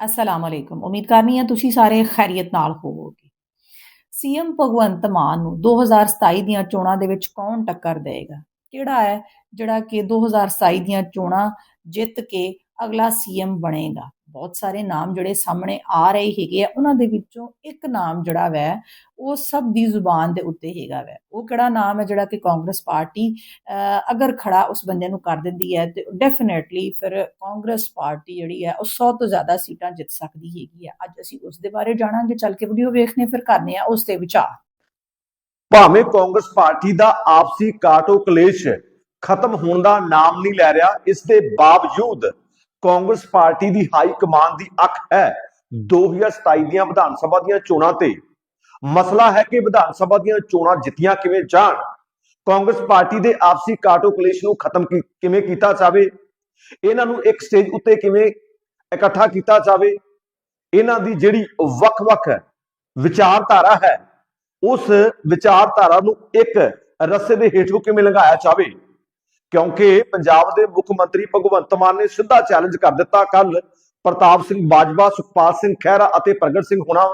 ਅਸਲਾਮ ਅਲੈਕੁਮ ਉਮੀਦ ਕਰਨੀ ਹੈ ਤੁਸੀਂ ਸਾਰੇ ਖੈਰੀਅਤ ਨਾਲ ਹੋਵੋਗੇ ਸੀਐਮ ਭਗਵੰਤ ਮਾਨ ਨੂੰ 2027 ਦੀਆਂ ਚੋਣਾਂ ਦੇ ਵਿੱਚ ਕੌਣ ਟੱਕਰ ਦੇਵੇਗਾ ਕਿਹੜਾ ਹੈ ਜਿਹੜਾ ਕਿ 2027 ਦੀਆਂ ਚੋਣਾਂ ਜਿੱਤ ਕੇ ਅਗਲਾ ਸੀਐਮ ਬਣੇਗਾ ਬਹੁਤ ਸਾਰੇ ਨਾਮ ਜਿਹੜੇ ਸਾਹਮਣੇ ਆ ਰਹੇ ਹੈਗੇ ਆ, ਉਹਨਾਂ ਦੇ ਵਿੱਚੋਂ ਇੱਕ ਨਾਮ ਜਿਹੜਾ ਵੈ, ਉਹ ਸਭ ਦੀ ਜ਼ੁਬਾਨ ਦੇ ਉੱਤੇ ਹੈਗਾ ਵੈ। ਉਹ ਕਿਹੜਾ ਨਾਮ ਹੈ ਜਿਹੜਾ ਕਿ ਕਾਂਗਰਸ ਪਾਰਟੀ ਅਗਰ ਖੜਾ ਉਸ ਬੰਦੇ ਨੂੰ ਕਰ ਦਿੰਦੀ ਹੈ, ਤੇ ਡੈਫੀਨਿਟਲੀ ਫਿਰ ਕਾਂਗਰਸ ਪਾਰਟੀ ਜਿਹੜੀ ਹੈ, ਉਹ 100 ਤੋਂ ਜ਼ਿਆਦਾ ਸੀਟਾਂ ਜਿੱਤ ਸਕਦੀ ਹੈਗੀ ਆ ਅੱਜ ਅਸੀਂ ਉਸ ਦੇ ਬਾਰੇ ਜਾਣਾਂਗੇ, ਚੱਲ ਕੇ ਵੀਡੀਓ ਵੇਖਨੇ ਫਿਰ ਕਰਨੇ ਆ ਉਸ ਤੇ ਵਿਚਾਰ। ਭਾਵੇਂ ਕਾਂਗਰਸ ਪਾਰਟੀ ਦਾ ਆਪਸੀ ਕਾਟੋ ਕਲੇਸ਼ ਖਤਮ ਹੋਣ ਦਾ ਨਾਮ ਨਹੀਂ ਲੈ ਰਿਹਾ, ਇਸ ਦੇ ਬਾਵਜੂਦ ਕਾਂਗਰਸ ਪਾਰਟੀ ਦੀ ਹਾਈ ਕਮਾਨ ਦੀ ਅੱਖ ਹੈ। 2027 ਦੀਆਂ ਵਿਧਾਨ ਸਭਾ ਦੀਆਂ ਚੋਣਾਂ ਤੇ ਮਸਲਾ ਹੈ ਕਿ ਵਿਧਾਨ ਸਭਾ ਦੀਆਂ ਚੋਣਾਂ ਜਿੱਤੀਆਂ ਕਿਵੇਂ ਜਾਣ? ਕਾਂਗਰਸ ਪਾਰਟੀ ਦੇ ਆਪਸੀ ਕਾਟੋ ਕਲੇਸ਼ ਨੂੰ ਖਤਮ ਕਿਵੇਂ ਕੀਤਾ ਜਾਵੇ? ਇਹਨਾਂ ਨੂੰ ਇੱਕ ਸਟੇਜ ਉੱਤੇ ਕਿਵੇਂ ਇਕੱਠਾ ਕੀਤਾ ਜਾਵੇ? ਇਹਨਾਂ ਦੀ ਜਿਹੜੀ ਵੱਖ-ਵੱਖ ਵਿਚਾਰਧਾਰਾ ਹੈ ਉਸ ਵਿਚਾਰਧਾਰਾ ਨੂੰ ਇੱਕ ਰੱਸੇ ਦੇ ਹੇਠੋਂ ਕਿਵੇਂ ਲੰਘਾਇਆ ਜਾਵੇ? ਕਿਉਂਕਿ ਪੰਜਾਬ ਦੇ ਮੁੱਖ ਮੰਤਰੀ ਭਗਵੰਤ ਮਾਨ ਨੇ ਸਿੱਧਾ ਚੈਲੰਜ ਕਰ ਦਿੱਤਾ। ਕੱਲ ਪ੍ਰਤਾਪ ਸਿੰਘ ਬਾਜਵਾ, ਸੁਖਪਾਲ ਸਿੰਘ ਖਹਿਰਾ ਅਤੇ ਪ੍ਰਗਟ ਸਿੰਘ ਹੁਣਾ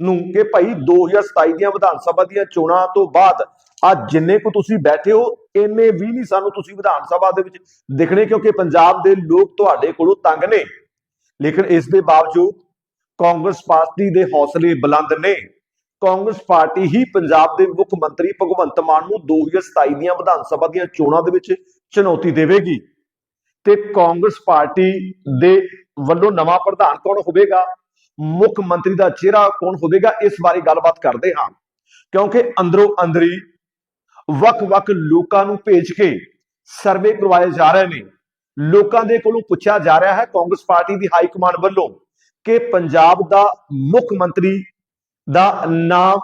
ਨੂੰ ਕਿ ਭਾਈ 2027 ਦੀਆਂ ਵਿਧਾਨ ਸਭਾ ਦੀਆਂ ਚੋਣਾਂ ਤੋਂ ਬਾਅਦ ਅੱਜ ਜਿੰਨੇ ਕੁ ਤੁਸੀਂ ਬੈਠੇ ਹੋ, ਇੰਨੇ ਵੀ ਨਹੀਂ ਸਾਨੂੰ ਤੁਸੀਂ ਵਿਧਾਨ ਸਭਾ ਦੇ ਵਿੱਚ ਦਿਖਣੇ ਕਿਉਂਕਿ ਪੰਜਾਬ ਦੇ ਲੋਕ ਤੁਹਾਡੇ ਕੋਲੋਂ ਤੰਗ ਨੇ। ਲੇਕਿਨ ਇਸ ਦੇ ਬਾਵਜੂਦ ਕਾਂਗਰਸ ਪਾਰਟੀ ਦੇ ਹੌਸਲੇ ਬੁਲੰਦ ਨੇ। ਕਾਂਗਰਸ ਪਾਰਟੀ ਹੀ ਪੰਜਾਬ ਦੇ ਮੁੱਖ ਮੰਤਰੀ ਭਗਵੰਤ ਮਾਨ ਨੂੰ 2027 ਦੀਆਂ ਵਿਧਾਨ ਸਭਾ ਦੀਆਂ ਚੋਣਾਂ ਦੇ ਵਿੱਚ ਚੁਣੌਤੀ ਦੇਵੇਗੀ। ਤੇ ਕਾਂਗਰਸ ਪਾਰਟੀ ਦੇ ਵੱਲੋਂ ਨਵਾਂ ਪ੍ਰਧਾਨ ਕੌਣ ਹੋਵੇਗਾ? ਮੁੱਖ ਮੰਤਰੀ ਦਾ ਚਿਹਰਾ ਕੌਣ ਹੋਵੇਗਾ? ਇਸ ਬਾਰੇ ਗੱਲਬਾਤ ਕਰਦੇ ਹਾਂ। ਕਿਉਂਕਿ ਅੰਦਰੋਂ ਅੰਦਰੀ ਵੱਖ-ਵੱਖ ਲੋਕਾਂ ਨੂੰ ਭੇਜ ਕੇ ਸਰਵੇ ਕਰਵਾਏ ਜਾ ਰਹੇ ਨੇ। ਲੋਕਾਂ ਦੇ ਕੋਲੋਂ ਪੁੱਛਿਆ ਜਾ ਰਿਹਾ ਹੈ ਕਾਂਗਰਸ ਪਾਰਟੀ ਦੀ ਹਾਈ ਕਮਾਂਡ ਵੱਲੋਂ ਕਿ ਪੰਜਾਬ ਦਾ ਮੁੱਖ ਮੰਤਰੀ ਦਾ ਨਾਮ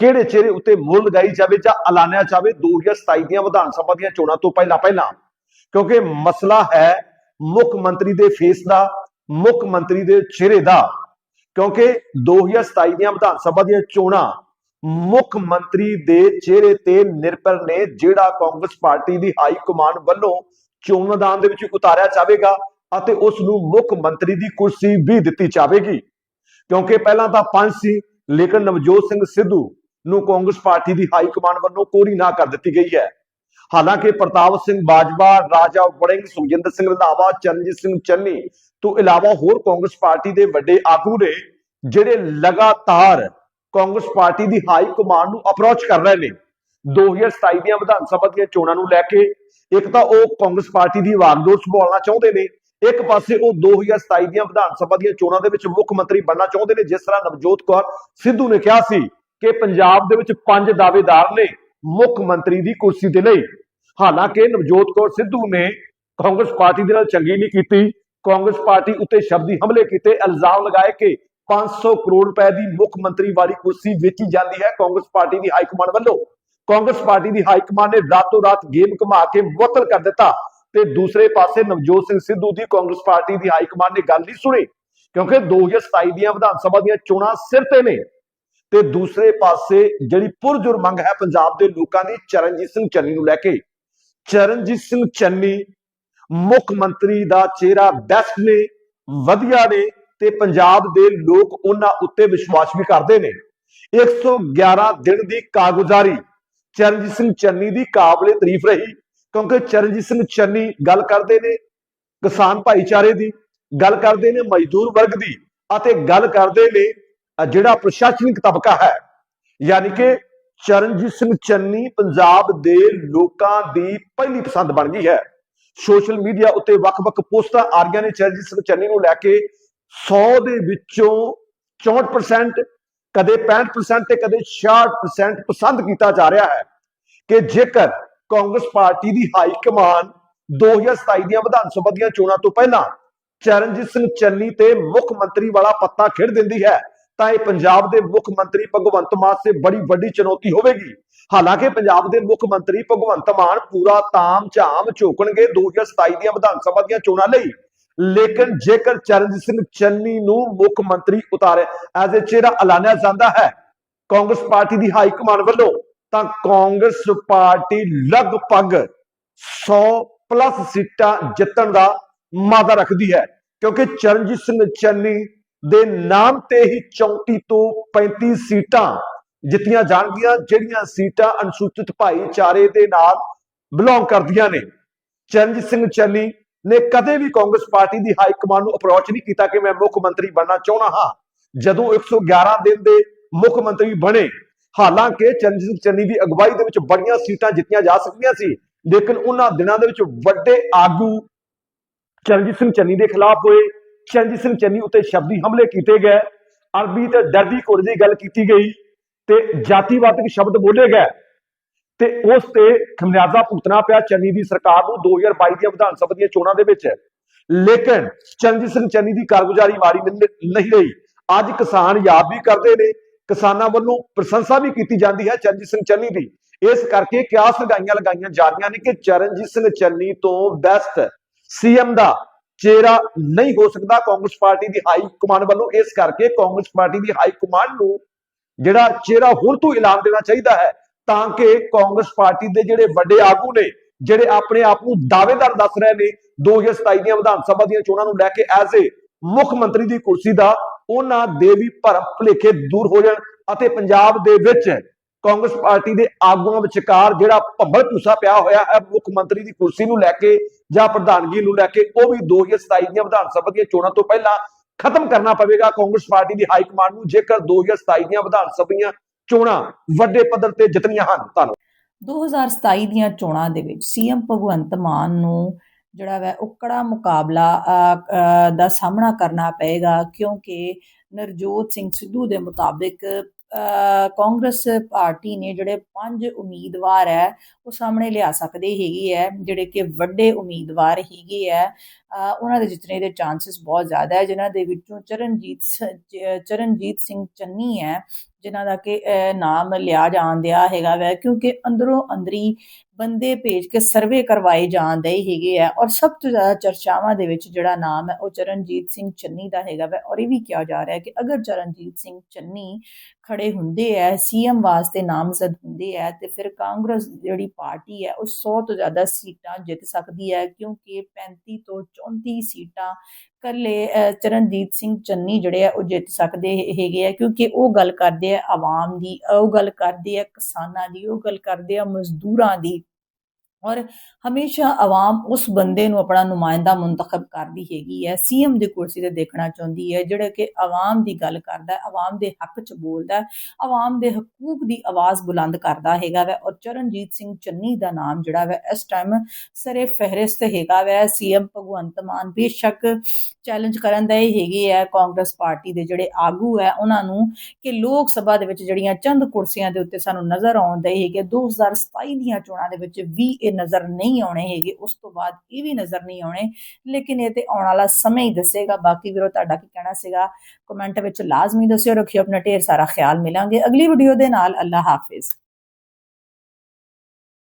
ਕਿਹੜੇ ਚਿਹਰੇ ਉੱਤੇ ਮੁੱਲ ਲਗਾਈ ਜਾਵੇ ਜਾਂ ਐਲਾਨਿਆ ਜਾਵੇ? 2027 ਦੀਆਂ ਵਿਧਾਨ ਸਭਾ ਦੀਆਂ ਚੋਣਾਂ ਤੋਂ ਪਹਿਲਾਂ ਪਹਿਲਾਂ। ਕਿਉਂਕਿ ਮਸਲਾ ਹੈ ਮੁੱਖ ਮੰਤਰੀ ਦੇ ਫੇਸ ਦਾ, ਮੁੱਖ ਮੰਤਰੀ ਦੇ ਚਿਹਰੇ ਦਾ। ਕਿਉਂਕਿ 2027 ਦੀਆਂ ਵਿਧਾਨ ਸਭਾ ਦੀਆਂ ਚੋਣਾਂ ਮੁੱਖ ਮੰਤਰੀ ਦੇ ਚਿਹਰੇ ਤੇ ਨਿਰਭਰ ਨੇ, ਜਿਹੜਾ ਕਾਂਗਰਸ ਪਾਰਟੀ ਦੀ ਹਾਈ ਕਮਾਂਡ ਵੱਲੋਂ ਚੋਣ ਮੈਦਾਨ ਦੇ ਵਿੱਚ ਉਤਾਰਿਆ ਜਾਵੇਗਾ ਅਤੇ ਉਸ ਨੂੰ ਮੁੱਖ ਮੰਤਰੀ ਦੀ ਕੁਰਸੀ ਵੀ ਦਿੱਤੀ ਜਾਵੇਗੀ। ਕਿਉਂਕਿ ਪਹਿਲਾਂ ਤਾਂ ਪੰਜ ਸੀ, ਲੇਕਿਨ ਨਵਜੋਤ ਸਿੰਘ ਸਿੱਧੂ ਨੂੰ ਕਾਂਗਰਸ ਪਾਰਟੀ ਦੀ ਹਾਈ ਕਮਾਂਡ ਵੱਲੋਂ ਕੋਰੀ ਨਾ ਕਰ ਦਿੱਤੀ ਗਈ ਹੈ। ਹਾਲਾਂਕਿ ਪ੍ਰਤਾਪ ਸਿੰਘ ਬਾਜਵਾ, ਰਾਜਾ ਵੜਿੰਗ, ਸੁਖਜਿੰਦਰ ਸਿੰਘ ਰੰਧਾਵਾ, ਚਰਨਜੀਤ ਸਿੰਘ ਚੰਨੀ ਤੋਂ ਇਲਾਵਾ ਹੋਰ ਕਾਂਗਰਸ ਪਾਰਟੀ ਦੇ ਵੱਡੇ ਆਗੂ ਨੇ, ਜਿਹੜੇ ਲਗਾਤਾਰ ਕਾਂਗਰਸ ਪਾਰਟੀ ਦੀ ਹਾਈ ਕਮਾਂਡ ਨੂੰ ਅਪਰੋਚ ਕਰ ਰਹੇ ਨੇ। 2027 ਦੀਆਂ ਵਿਧਾਨ ਸਭਾ ਦੀਆਂ ਚੋਣਾਂ ਨੂੰ ਲੈ ਕੇ ਇੱਕ ਤਾਂ ਉਹ ਕਾਂਗਰਸ ਪਾਰਟੀ ਦੀ ਵਾਗਡੋਰ ਸੰਭਾਲਣਾ ਚਾਹੁੰਦੇ ਨੇ, ਇੱਕ ਪਾਸੇ ਉਹ 2027 ਦੀਆਂ ਵਿਧਾਨ ਸਭਾ ਦੀਆਂ ਚੋਣਾਂ ਦੇ ਵਿੱਚ ਮੁੱਖ ਮੰਤਰੀ ਬਣਨਾ ਚਾਹੁੰਦੇ ਨੇ, ਜਿਸ ਤਰ੍ਹਾਂ ਨਵਜੋਤ ਕੌਰ ਸਿੱਧੂ ਨੇ ਕਿਹਾ ਸੀ ਕਿ ਪੰਜਾਬ ਦੇ ਵਿੱਚ ਪੰਜ ਦਾਅਵੇਦਾਰ ਨੇ ਮੁੱਖ ਮੰਤਰੀ ਦੀ ਕੁਰਸੀ ਦੇ ਲਈ। ਹਾਲਾਂਕਿ ਨਵਜੋਤ ਕੌਰ ਸਿੱਧੂ ਨੇ ਕਾਂਗਰਸ ਪਾਰਟੀ ਦੇ ਨਾਲ ਚੰਗੀ ਨਹੀਂ ਕੀਤੀ। ਕਾਂਗਰਸ ਪਾਰਟੀ ਉੱਤੇ ਸ਼ਬਦੀ ਹਮਲੇ ਕੀਤੇ। ਇਲਜ਼ਾਮ ਲਗਾਏ ਕਿ 500 ਕਰੋੜ ਰੁਪਏ ਦੀ ਮੁੱਖ ਮੰਤਰੀ ਵਾਲੀ ਕੁਰਸੀ ਵੇਚੀ ਜਾਂਦੀ ਹੈ ਕਾਂਗਰਸ ਪਾਰਟੀ ਦੀ ਹਾਈ ਕਮਾਂਡ ਵੱਲੋਂ। ਕਾਂਗਰਸ ਪਾਰਟੀ ਦੀ ਹਾਈ ਕਮਾਂਡ ਨੇ ਰਾਤੋਂ ਰਾਤ ਗੇਮ ਘੁਮਾ ਕੇ ਮੁਅਤਲ ਕਰ ਦਿੱਤਾ ਤੇ ਦੂਸਰੇ ਪਾਸੇ ਨਵਜੋਤ ਸਿੰਘ ਸਿੱਧੂ ਦੀ ਕਾਂਗਰਸ ਪਾਰਟੀ ਦੀ ਹਾਈ ਕਮਾਂਡ ਨੇ ਗੱਲ ਨਹੀਂ ਸੁਣੀ, ਕਿਉਂਕਿ 2027 ਦੀਆਂ ਵਿਧਾਨ ਸਭਾ ਦੀਆਂ ਚੋਣਾਂ ਸਿਰ ਤੇ ਨੇ। ਤੇ ਦੂਸਰੇ ਪਾਸੇ ਜਿਹੜੀ ਪੁਰਜੁਰ ਮੰਗ ਹੈ ਪੰਜਾਬ ਦੇ ਲੋਕਾਂ ਦੀ, ਚਰਨਜੀਤ ਸਿੰਘ ਚੰਨੀ ਨੂੰ ਲੈ ਕੇ। ਚਰਨਜੀਤ ਸਿੰਘ ਚੰਨੀ ਮੁੱਖ ਮੰਤਰੀ ਦਾ ਚਿਹਰਾ ਬੈਸਟ ਨੇ, ਵਧੀਆ ਨੇ ਤੇ ਪੰਜਾਬ ਦੇ ਲੋਕ ਉਹਨਾਂ ਉੱਤੇ ਵਿਸ਼ਵਾਸ ਵੀ ਕਰਦੇ ਨੇ। 111 ਦਿਨ ਦੀ ਕਾਗੁਜ਼ਾਰੀ ਚਰਨਜੀਤ ਸਿੰਘ ਚੰਨੀ ਦੀ ਕਾਬਲੇ ਤਾਰੀਫ ਰਹੀ, ਕਿਉਂਕਿ ਚਰਨਜੀਤ ਸਿੰਘ ਚੰਨੀ ਗੱਲ ਕਰਦੇ ਨੇ ਕਿਸਾਨ ਭਾਈਚਾਰੇ ਦੀ, ਗੱਲ ਕਰਦੇ ਨੇ ਮਜ਼ਦੂਰ ਵਰਗ ਦੀ ਅਤੇ ਗੱਲ ਕਰਦੇ ਨੇ ਜਿਹੜਾ ਪ੍ਰਸ਼ਾਸਨਿਕ ਤਬਕਾ ਹੈ, ਯਾਨੀ ਕਿ ਚਰਨਜੀਤ ਸਿੰਘ ਚੰਨੀ ਪੰਜਾਬ ਦੇ ਲੋਕਾਂ ਦੀ ਪਹਿਲੀ ਪਸੰਦ ਬਣ ਗਈ ਹੈ। ਸੋਸ਼ਲ ਮੀਡੀਆ ਉੱਤੇ ਵੱਖ-ਵੱਖ ਪੋਸਟਾਂ ਆ ਰਹੀਆਂ ਨੇ ਚਰਨਜੀਤ ਸਿੰਘ ਚੰਨੀ ਨੂੰ ਲੈ ਕੇ। 100 ਦੇ ਵਿੱਚੋਂ 64% ਕਦੇ 65% ਤੇ ਕਦੇ 66% ਪਸੰਦ ਕੀਤਾ ਜਾ ਰਿਹਾ ਹੈ ਕਿ ਜੇਕਰ ਕਾਂਗਰਸ ਪਾਰਟੀ ਦੀ ਹਾਈ ਕਮਾਨ 2027 ਦੀਆਂ ਵਿਧਾਨ ਸਭਾ ਦੀਆਂ ਚੋਣਾਂ ਤੋਂ ਪਹਿਲਾਂ ਚਰਨਜੀਤ ਸਿੰਘ ਚੰਨੀ ਤੇ ਮੁੱਖ ਮੰਤਰੀ ਵਾਲਾ ਪੱਤਾ ਖੇਡ ਦਿੰਦੀ ਹੈ ਤਾਂ ਇਹ ਪੰਜਾਬ ਦੇ ਮੁੱਖ ਮੰਤਰੀ ਭਗਵੰਤ ਮਾਨ ਸੇ ਬੜੀ ਵੱਡੀ ਚੁਣੌਤੀ ਹੋਵੇਗੀ। ਹਾਲਾਂਕਿ ਪੰਜਾਬ ਦੇ ਮੁੱਖ ਮੰਤਰੀ ਭਗਵੰਤ ਮਾਨ ਪੂਰਾ ਤਾਮ ਝਾਮ ਝੋਕਣਗੇ 2027 ਦੀਆਂ ਵਿਧਾਨ ਸਭਾ ਦੀਆਂ ਚੋਣਾਂ ਲਈ। ਲੇਕਿਨ ਜੇਕਰ ਚਰਨਜੀਤ ਸਿੰਘ ਚੰਨੀ ਨੂੰ ਮੁੱਖ ਮੰਤਰੀ ਉਤਾਰਿਆ ਐਜ਼ ਅ ਚਿਹਰਾ ਐਲਾਨਿਆ ਜਾਂਦਾ ਹੈ ਕਾਂਗਰਸ ਪਾਰਟੀ ਦੀ ਹਾਈ ਕਮਾਂਡ ਵੱਲੋਂ, ਤਾਂ ਕਾਂਗਰਸ ਪਾਰਟੀ ਲਗਭਗ 100 ਪਲੱਸ ਸੀਟਾਂ ਜਿੱਤਣ ਦਾ ਮਾਦਾ ਰੱਖਦੀ ਹੈ। ਕਿਉਂਕਿ ਚਰਨਜੀਤ ਸਿੰਘ ਚੰਨੀ ਦੇ ਨਾਮ ਤੇ ਹੀ 34 ਤੋਂ 35 ਸੀਟਾਂ ਜਿੱਤੀਆਂ ਜਾਣਗੀਆਂ, ਜਿਹੜੀਆਂ ਸੀਟਾਂ ਅਨੁਸੂਚਿਤ ਭਾਈਚਾਰੇ ਦੇ ਨਾਲ ਬਿਲੋਂਗ ਕਰਦੀਆਂ ਨੇ। ਚਰਨਜੀਤ ਸਿੰਘ ਚੰਨੀ ਨੇ ਕਦੇ ਵੀ ਕਾਂਗਰਸ ਪਾਰਟੀ ਦੀ ਹਾਈ ਕਮਾਂਡ ਨੂੰ ਅਪਰੋਚ ਨਹੀਂ ਕੀਤਾ ਕਿ ਮੈਂ ਮੁੱਖ ਮੰਤਰੀ ਬਣਨਾ ਚਾਹੁੰਦਾ ਹਾਂ। ਜਦੋਂ 111 ਦਿਨ ਦੇ ਮੁੱਖ ਮੰਤਰੀ ਬਣੇ, ਹਾਲਾਂਕਿ ਚਰਨਜੀਤ ਸਿੰਘ ਚੰਨੀ ਦੀ ਅਗਵਾਈ ਦੇ ਵਿੱਚ ਬੜੀਆਂ ਸੀਟਾਂ ਜਿੱਤੀਆਂ ਜਾ ਸਕਦੀਆਂ ਸੀ, ਲੇਕਿਨ ਉਹਨਾਂ ਦਿਨਾਂ ਦੇ ਵਿੱਚ ਵੱਡੇ ਆਗੂ ਚਰਨਜੀਤ ਸਿੰਘ ਚੰਨੀ ਦੇ ਖਿਲਾਫ ਹੋਏ। ਚਰਨਜੀਤ ਸਿੰਘ ਚੰਨੀ ਉੱਤੇ ਸ਼ਬਦੀ ਹਮਲੇ ਕੀਤੇ ਗਏ। ਅਰਬੀ ਤੇ ਡਰਦੀ ਘੋੜੇ ਦੀ ਗੱਲ ਕੀਤੀ ਗਈ ਤੇ ਜਾਤੀਵਾਦਕ ਸ਼ਬਦ ਬੋਲੇ ਗਏ। ਤੇ ਉਸ ਤੇ ਖਮਿਆਜ਼ਾ ਭੁਗਤਣਾ ਪਿਆ ਚੰਨੀ ਦੀ ਸਰਕਾਰ ਨੂੰ 2022 ਦੀਆਂ ਵਿਧਾਨ ਸਭਾ ਦੀਆਂ ਚੋਣਾਂ ਦੇ ਵਿੱਚ। ਲੇਕਿਨ ਚਰਨਜੀਤ ਸਿੰਘ ਚੰਨੀ ਦੀ ਕਾਰਗੁਜ਼ਾਰੀ ਮਾਰੀ ਨਹੀਂ ਨਹੀਂ ਰਹੀ। ਅੱਜ ਕਿਸਾਨ ਯਾਦ ਵੀ ਕਰਦੇ ਨੇ, ਕਿਸਾਨਾਂ ਵੱਲੋਂ ਪ੍ਰਸ਼ੰਸਾ ਵੀ ਕੀਤੀ ਜਾਂਦੀ ਹੈ ਚਰਨਜੀਤ ਸਿੰਘ ਚੰਨੀ ਦੀ। ਇਸ ਕਰਕੇ ਕਿਆਸ ਲਗਾਈਆਂ ਲਗਾਈਆਂ ਜਾ ਰਹੀਆਂ ਨੇ ਕਿ ਚਰਨਜੀਤ ਸਿੰਘ ਚੰਨੀ ਤੋਂ ਬੈਸਟ ਸੀਐਮ ਦਾ ਚਿਹਰਾ ਨਹੀਂ ਹੋ ਸਕਦਾ ਕਾਂਗਰਸ ਪਾਰਟੀ ਦੀ ਹਾਈ ਕਮਾਂਡ ਵੱਲੋਂ। ਇਸ ਕਰਕੇ ਕਾਂਗਰਸ ਪਾਰਟੀ ਦੀ ਹਾਈ ਕਮਾਂਡ ਨੂੰ ਜਿਹੜਾ ਚਿਹਰਾ ਹੁਣ ਤੋਂ ਐਲਾਨ ਦੇਣਾ ਚਾਹੀਦਾ ਹੈ, ਤਾਂ ਕਿ ਕਾਂਗਰਸ ਪਾਰਟੀ ਦੇ ਜਿਹੜੇ ਵੱਡੇ ਆਗੂ ਨੇ, ਜਿਹੜੇ ਆਪਣੇ ਆਪ ਨੂੰ ਦਾਅਵੇਦਾਰ ਦੱਸ ਰਹੇ ਨੇ 2027 ਦੀਆਂ ਵਿਧਾਨ ਸਭਾ ਦੀਆਂ ਚੋਣਾਂ ਨੂੰ ਲੈ ਕੇ ਐਜ਼ ਏ ਮੁੱਖ ਮੰਤਰੀ ਦੀ ਕੁਰਸੀ ਦਾ ਉਹਨਾਂ ਦੇ ਵੀ ਭਰਮ ਭੁਲੇਖੇ ਦੂਰ ਹੋ ਜਾਣ ਅਤੇ ਪੰਜਾਬ ਦੇ ਵਿੱਚ ਕਾਂਗਰਸ ਪਾਰਟੀ ਦੇ ਆਗੂਆਂ ਵਿਚਕਾਰ ਜਿਹੜਾ ਭੰਬਲ ਭੂਸਾ ਪਿਆ ਹੋਇਆ ਹੈ, ਮੁੱਖ ਮੰਤਰੀ ਦੀ ਕੁਰਸੀ ਨੂੰ ਲੈ ਕੇ ਜਾਂ ਪ੍ਰਧਾਨਗੀ ਨੂੰ ਲੈ ਕੇ, ਉਹ ਵੀ 2027 ਦੀਆਂ ਵਿਧਾਨ ਸਭਾ ਦੀਆਂ ਚੋਣਾਂ ਤੋਂ ਪਹਿਲਾਂ ਖਤਮ ਕਰਨਾ ਪਵੇਗਾ ਕਾਂਗਰਸ ਪਾਰਟੀ ਦੀ ਹਾਈ ਕਮਾਂਡ ਨੂੰ, ਜੇਕਰ 2027 ਦੀਆਂ ਵਿਧਾਨ ਸਭਾ ਚੋਣਾਂ ਵੱਡੇ ਪੱਧਰ ਤੇ ਜਿੱਤਣੀਆਂ ਹਨ, ਧੰਨਵਾਦ। 2027 ਦੀਆਂ ਚੋਣਾਂ ਦੇ ਵਿੱਚ ਸੀਐਮ ਭਗਵੰਤ ਮਾਨ ਨੂੰ ਜਿਹੜਾ ਵੈ, ਉਹ ਕੜਾ ਮੁਕਾਬਲਾ ਦਾ ਸਾਹਮਣਾ ਕਰਨਾ ਪਏਗਾ, ਕਿਉਂਕਿ ਨਰਜੋਤ ਸਿੰਘ ਸਿੱਧੂ ਦੇ ਮੁਤਾਬਿਕ ਕਾਂਗਰਸ ਪਾਰਟੀ ਨੇ ਜਿਹੜੇ ਪੰਜ ਉਮੀਦਵਾਰ ਹੈ, ਉਹ ਸਾਹਮਣੇ ਲਿਆ ਸਕਦੇ ਹੈਗੇ ਹੈ, ਜਿਹੜੇ ਕਿ ਵੱਡੇ ਉਮੀਦਵਾਰ ਹੈਗੇ ਹੈ। ਉਹਨਾਂ ਦੇ ਜਿੱਤਣੇ ਦੇ ਚਾਂਸਸ ਬਹੁਤ ਜ਼ਿਆਦਾ ਹੈ, ਜਿਨ੍ਹਾਂ ਦੇ ਵਿੱਚੋਂ ਚਰਨਜੀਤ ਸ- ਚਰਨਜੀਤ ਸਿੰਘ ਚੰਨੀ ਹੈ ਜਿਨ੍ਹਾਂ ਦਾ ਕਿ ਨਾਮ ਲਿਆ ਜਾਣ ਦਿਆ ਹੈਗਾ ਵੈ, ਕਿਉਂਕਿ ਅੰਦਰੋਂ ਅੰਦਰੀ ਬੰਦੇ ਭੇਜ ਕੇ ਸਰਵੇ ਕਰਵਾਏ ਜਾਂਦੇ ਹੈਗੇ ਆ ਔਰ ਸਭ ਤੋਂ ਜ਼ਿਆਦਾ ਚਰਚਾਵਾਂ ਦੇ ਵਿੱਚ ਜਿਹੜਾ ਨਾਮ ਹੈ, ਉਹ ਚਰਨਜੀਤ ਸਿੰਘ ਚੰਨੀ ਦਾ ਹੈਗਾ ਵੈ। ਔਰ ਇਹ ਵੀ ਕਿਹਾ ਜਾ ਰਿਹਾ ਹੈ ਕਿ ਅਗਰ ਚਰਨਜੀਤ ਸਿੰਘ ਚੰਨੀ ਖੜੇ ਹੁੰਦੇ ਐ ਸੀਐਮ ਵਾਸਤੇ ਨਾਮਜ਼ਦ ਹੁੰਦੇ ਐ ਤੇ ਫਿਰ ਕਾਂਗਰਸ ਜਿਹੜੀ ਪਾਰਟੀ ਹੈ, ਉਹ 100 ਤੋਂ ਜ਼ਿਆਦਾ ਸੀਟਾਂ ਜਿੱਤ ਸਕਦੀ ਹੈ, ਕਿਉਂਕਿ 35 ਤੋਂ 34 ਸੀਟਾਂ ਕੱਲੇ ਚਰਨਜੀਤ ਸਿੰਘ ਚੰਨੀ ਜਿਹੜੇ ਆ, ਉਹ ਜਿੱਤ ਸਕਦੇ ਹੈਗੇ ਆ, ਕਿਉਂਕਿ ਉਹ ਗੱਲ ਕਰਦੇ ਆ ਆਵਾਮ ਦੀ, ਉਹ ਗੱਲ ਕਰਦੇ ਆ ਕਿਸਾਨਾਂ ਦੀ, ਉਹ ਗੱਲ ਕਰਦੇ ਆ ਮਜ਼ਦੂਰਾਂ ਦੀ। ਔਰ ਹਮੇਸ਼ਾ ਆਵਾਮ ਉਸ ਬੰਦੇ ਨੂੰ ਆਪਣਾ ਨੁਮਾਇੰਦਾ ਮੁੰਤਖਬ ਕਰਦੀ ਹੈਗੀ ਹੈ। ਸੀਐਮ ਦੀ ਕੁਰਸੀ ਤੇ ਦੇਖਣਾ ਚਾਹੁੰਦੀ ਹੈ, ਜਿਹੜਾ ਕਿ ਆਵਾਮ ਦੀ ਗੱਲ ਕਰਦਾ ਹੈ, ਆਵਾਮ ਦੇ ਹੱਕ 'ਚ ਬੋਲਦਾ ਹੈ, ਆਵਾਮ ਦੇ ਹਕੂਕ ਦੀ ਆਵਾਜ਼ ਬੁਲੰਦ ਕਰਦਾ ਹੈਗਾ ਵੈ ਔਰ ਚਰਨਜੀਤ ਸਿੰਘ ਚੰਨੀ ਦਾ ਨਾਮ ਜਿਹੜਾ ਵੈ ਇਸ ਟਾਈਮ ਸਰੇ ਫਹਿਰਿਸਤ ਹੈਗਾ ਵੈ। ਸੀਐਮ ਭਗਵੰਤ ਮਾਨ ਬੇਸ਼ੱਕ ਚੈਲੰਜ ਕਰਨ ਦਾ ਇਹ ਹੈਗੇ ਹੈ ਕਾਂਗਰਸ ਪਾਰਟੀ ਦੇ ਜਿਹੜੇ ਆਗੂ ਹੈ ਉਹਨਾਂ ਨੂੰ ਕਿ ਲੋਕ ਸਭਾ ਦੇ ਵਿੱਚ ਜਿਹੜੀਆਂ ਚੰਦ ਕੁਰਸੀਆਂ ਦੇ ਉੱਤੇ ਸਾਨੂੰ ਨਜ਼ਰ ਆਉਂਦੇ ਹੈਗੇ 2027 ਦੀਆਂ ਚੋਣਾਂ ਦੇ ਵਿੱਚ ਵੀ ਇਹ ਨਜ਼ਰ ਨਹੀਂ ਆਉਣੇ ਹੈਗੇ, ਉਸ ਤੋਂ ਬਾਅਦ ਇਹ ਵੀ ਨਜ਼ਰ ਨਹੀਂ ਆਉਣੇ। ਲੇਕਿਨ ਇਹ ਤੇ ਆਉਣ ਵਾਲਾ ਸਮਾਂ ਹੀ ਦੱਸੇਗਾ। ਬਾਕੀ ਵੀਰੋ, ਤੁਹਾਡਾ ਕੀ ਕਹਿਣਾ ਸੀਗਾ? ਕਮੈਂਟ ਵਿੱਚ ਲਾਜ਼ਮੀ ਦੱਸਿਓ, ਰੱਖਿਓ ਆਪਣਾ ਢੇਰ ਸਾਰਾ ਖਿਆਲ, ਮਿਲਾਂਗੇ ਅਗਲੀ ਵੀਡੀਓ ਦੇ ਨਾਲ। ਅੱਲਾ ਹਾਫਿਜ਼।